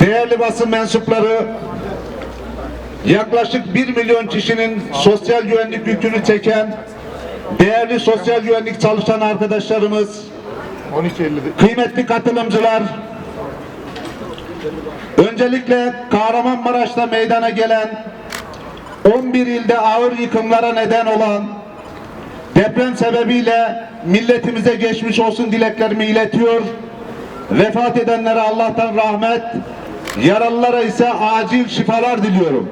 Değerli basın mensupları, yaklaşık 1 milyon kişinin sosyal güvenlik yükünü çeken değerli sosyal güvenlik çalışan arkadaşlarımız, 12.50'de. kıymetli katılımcılar, öncelikle Kahramanmaraş'ta meydana gelen 11 ilde ağır yıkımlara neden olan deprem sebebiyle milletimize geçmiş olsun dileklerimi iletiyor. Vefat edenlere Allah'tan rahmet, yaralılara ise acil şifalar diliyorum.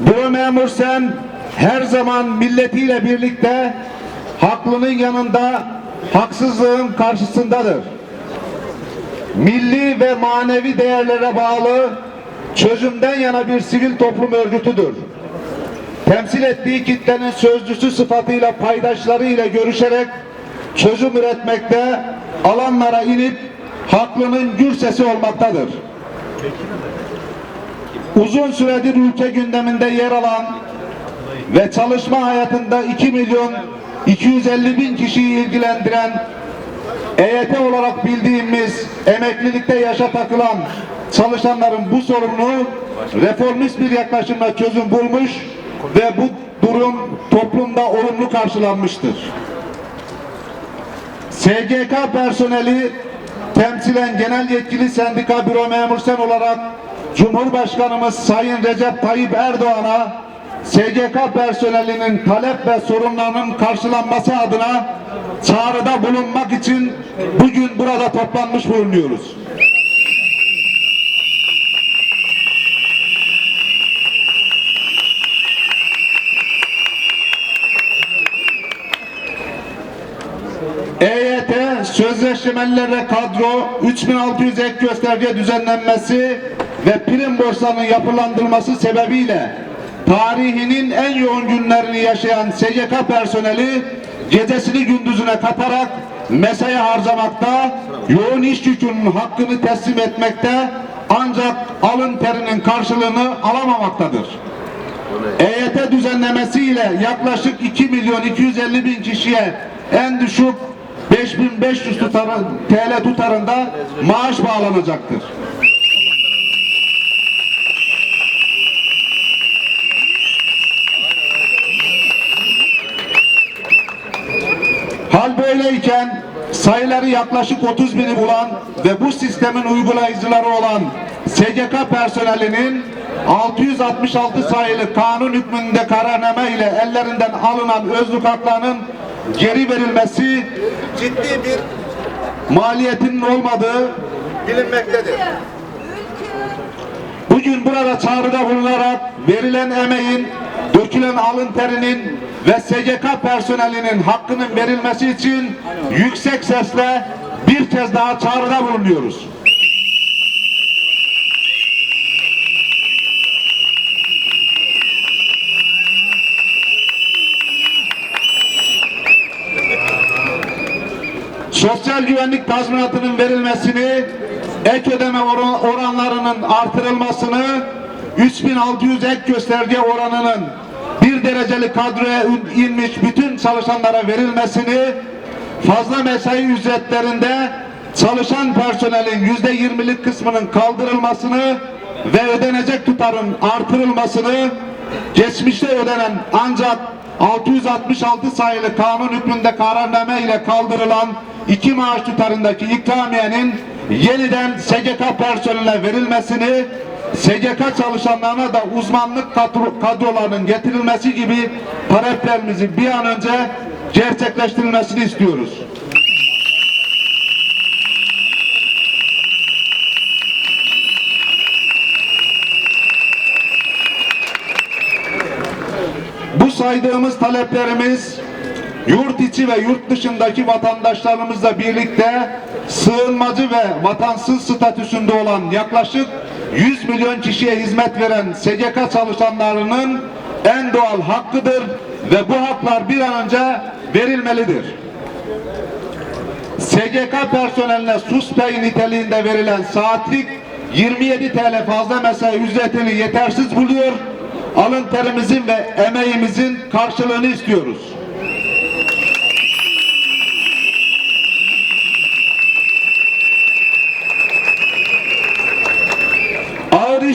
Büro memur sen her zaman milletiyle birlikte haklının yanında haksızlığın karşısındadır. Milli ve manevi değerlere bağlı çözümden yana bir sivil toplum örgütüdür. Temsil ettiği kitlenin sözcüsü sıfatıyla paydaşlarıyla görüşerek çözüm üretmekte, alanlara inip haklının gür sesi olmaktadır. Uzun süredir ülke gündeminde yer alan ve çalışma hayatında 2 milyon 250 bin kişiyi ilgilendiren EYT olarak bildiğimiz emeklilikte yaşa takılan çalışanların bu sorununu reformist bir yaklaşımla çözüm bulmuş ve bu durum toplumda olumlu karşılanmıştır. SGK personeli temsilen genel yetkili sendika büro memur sen olarak Cumhurbaşkanımız Sayın Recep Tayyip Erdoğan'a SGK personelinin talep ve sorunlarının karşılanması adına çağrıda bulunmak için bugün burada toplanmış bulunuyoruz. EYT sözleşmelerle kadro 3600 ek gösterge düzenlenmesi ve prim borçlarının yapılandırılması sebebiyle tarihinin en yoğun günlerini yaşayan SGK personeli gecesini gündüzüne katarak mesai harcamakta, yoğun iş yükünün hakkını teslim etmekte ancak alın terinin karşılığını alamamaktadır. EYT düzenlemesiyle yaklaşık 2 milyon 250 bin kişiye en düşük 5500 tutarı, TL tutarında maaş bağlanacaktır. Hal böyleyken sayıları yaklaşık 30 bini bulan ve bu sistemin uygulayıcıları olan SGK personelinin 666 sayılı kanun hükmünde kararname ile ellerinden alınan özlük haklarının geri verilmesi ciddi bir maliyetinin olmadığı bilinmektedir. Bugün burada çağrıda bulunarak verilen emeğin, dökülen alın terinin ve SGK personelinin hakkının verilmesi için yüksek sesle bir kez daha çağrıda bulunuyoruz. Sosyal güvenlik tazminatının verilmesini, ek ödeme oran- oranlarının artırılmasını, 3600 ek gösterge oranının bir dereceli kadroya in- inmiş bütün çalışanlara verilmesini, fazla mesai ücretlerinde çalışan personelin yüzde yirmilik kısmının kaldırılmasını ve ödenecek tutarın artırılmasını, geçmişte ödenen ancak 666 sayılı kanun hükmünde kararname ile kaldırılan iki maaş tutarındaki ikramiyenin yeniden SGK personeline verilmesini, SGK çalışanlarına da uzmanlık kadro- kadrolarının getirilmesi gibi taleplerimizi bir an önce gerçekleştirilmesini istiyoruz. Bu saydığımız taleplerimiz yurt içi ve yurt dışındaki vatandaşlarımızla birlikte sığınmacı ve vatansız statüsünde olan yaklaşık 100 milyon kişiye hizmet veren SGK çalışanlarının en doğal hakkıdır ve bu haklar bir an önce verilmelidir. SGK personeline sus pay niteliğinde verilen saatlik 27 TL fazla mesai ücretini yetersiz buluyor. Alın terimizin ve emeğimizin karşılığını istiyoruz.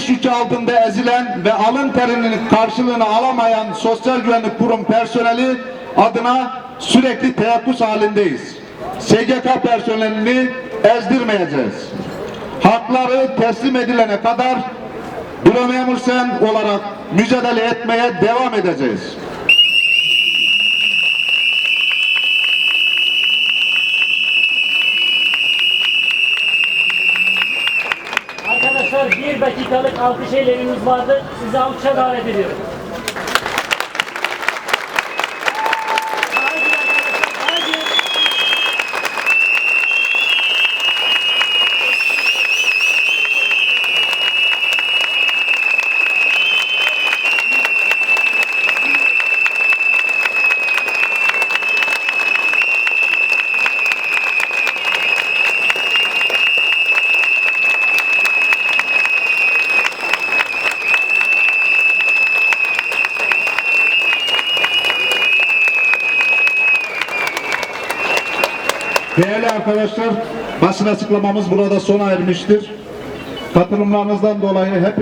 İş yükü altında ezilen ve alın terinin karşılığını alamayan Sosyal Güvenlik Kurum personeli adına sürekli teyakkuz halindeyiz. SGK personelini ezdirmeyeceğiz. Hakları teslim edilene kadar büro memur sen olarak mücadele etmeye devam edeceğiz. Arkadaşlar bir dakikalık alkış eylemimiz vardı. Sizi alkışa davet ediyorum. Değerli arkadaşlar, basın açıklamamız burada sona ermiştir. Katılımlarınızdan dolayı hep